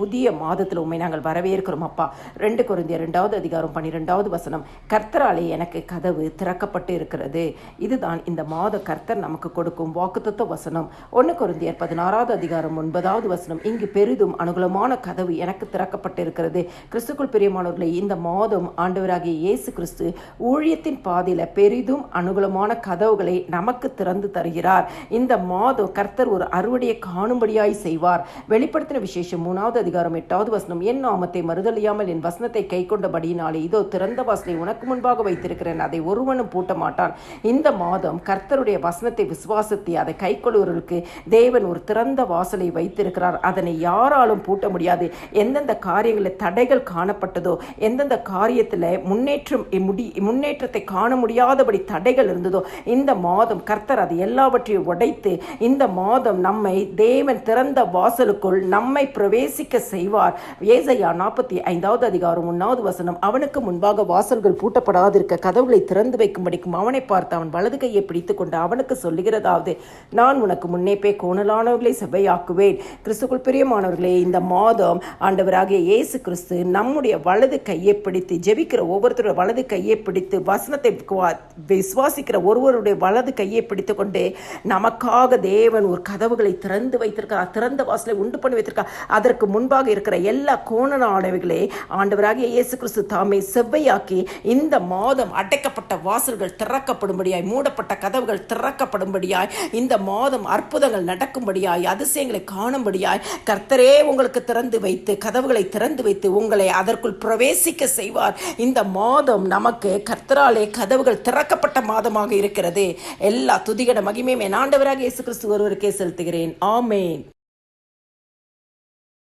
புதிய மாதத்தில் உண்மை நாங்கள் வரவேற்கிறோம் அப்பா. ரெண்டு குருந்திய ரெண்டாவது அதிகாரம் பன்னிரெண்டாவது வசனம். கர்த்தராலே எனக்கு கதவு திறக்கப்பட்டு இருக்கிறது. இதுதான் இந்த மாத கர்த்தர் நமக்கு கொடுக்கும் வாக்குத்தத்துவ வசனம். ஒன்று குருந்தியர் பதினாறாவது அதிகாரம் ஒன்பதாவது வசனம். இங்கு பெரிதும் அனுகூலமான கதவு எனக்கு திறக்கப்பட்டு இருக்கிறது. கிறிஸ்துக்குள் பிரியமானவர்களை இந்த மாதம் ஆண்டவராகிய இயேசு கிறிஸ்து ஊழியத்தின் பாதையில் பெரிதும் அனுகூலமான கதவுகளை நமக்கு திறந்து தருகிறார். இந்த மாதம் கர்த்தர் ஒரு அறுவடையை காணும்படியாய் செய்வார். வெளிப்படுத்தின விசேஷம் மூணாவது அதிகாரம் எட்டாவது வசனம் என் நாமத்தை மறுதலியாமல் என் வசனத்தை கை கொண்டபடியினாலே இதோ திறந்த வாசலை உனக்கு முன்பாக வைத்திருக்கிறேன். அதை ஒருவனும் பூட்ட மாட்டான் இந்த மாதம் கர்த்தருடைய வசனத்தை விசுவாசத்தை அதை கை கொள்வர்களுக்கு தேவன் ஒரு திறந்த வாசலை வைத்திருக்கிறார். அதனை யாராலும் பூட்ட முடியாது. எந்தெந்த காரியங்களில் தடைகள் காணப்பட்டதோ எந்தெந்த காரியத்தில் முன்னேற்றம் முடி முன்னேற்றத்தை காண முடியாதபடி தடைகள் இருந்ததோ இந்த மாதம் கர்த்தர் அது எல்லாவற்றையும் உடைத்து இந்த மாதம் நம்மை தேவன் திறந்த வாசலுக்குள் நம்மை பிரவேசிக்க செய்வார். ஏசையா நாற்பத்தி ஐந்தாவது அதிகாரம் ஒன்றாவது வசனம் அவனுக்கு முன்பாக வாசல்கள் பூட்டப்படாதிருக்க கதவுகளை திறந்து வைக்கும்படிக்கும் அவனை பார்த்து அவன் வலது கையை பிடித்து கொண்டு அவனுக்கு சொல்லுகிறதாவது நான் உனக்கு முன்னே போய் கோணலானவர்களை செவ்வையாக்குவேன். கிறிஸ்துக்குள் பிரியமானவர்களே இந்த மாதம் ஆண்டவராகிய இயேசு கிறிஸ்து நம்முடைய வலது கையை பிடித்து ஜெபிக்கிற ஒவ்வொருத்தருடைய வலது கையை பிடித்து வசனத்தை விசுவாசிக்கிற ஒருவருடைய வலது கையை பிடித்து கொண்டு நமக்காக தேவன் ஒரு கதவுகளை திறந்து வைத்திருக்கிறார் திறந்த வாசலை உண்டு பண்ணி வைத்திருக்கார் அதற்கு முன் முன்பாக இருக்கிற எல்லா கோணலானவைகளே ஆண்டவராகிய இயேசு கிறிஸ்து தாமே செவ்வையாக்கி இந்த மாதம் அடைக்கப்பட்ட வாசல்கள் திறக்கப்படும்படியாய் மூடப்பட்ட கதவுகள் திறக்கப்படும்படியாய் இந்த மாதம் அற்புதங்கள் நடக்கும்படியாய் அதிசயங்களை காணும்படியாய் கர்த்தரே உங்களுக்கு திறந்து வைத்து கதவுகளை திறந்து வைத்து உங்களை அதற்குள் பிரவேசிக்க செய்வார். இந்த மாதம் நமக்கு கர்த்தராலே கதவுகள் திறக்கப்பட்ட மாதமாக இருக்கிறது. எல்லா துதிகட மகிமையும் என் ஆண்டவராக இயேசு கிறிஸ்து ஒருவருக்கே செலுத்துகிறேன். ஆமேன்.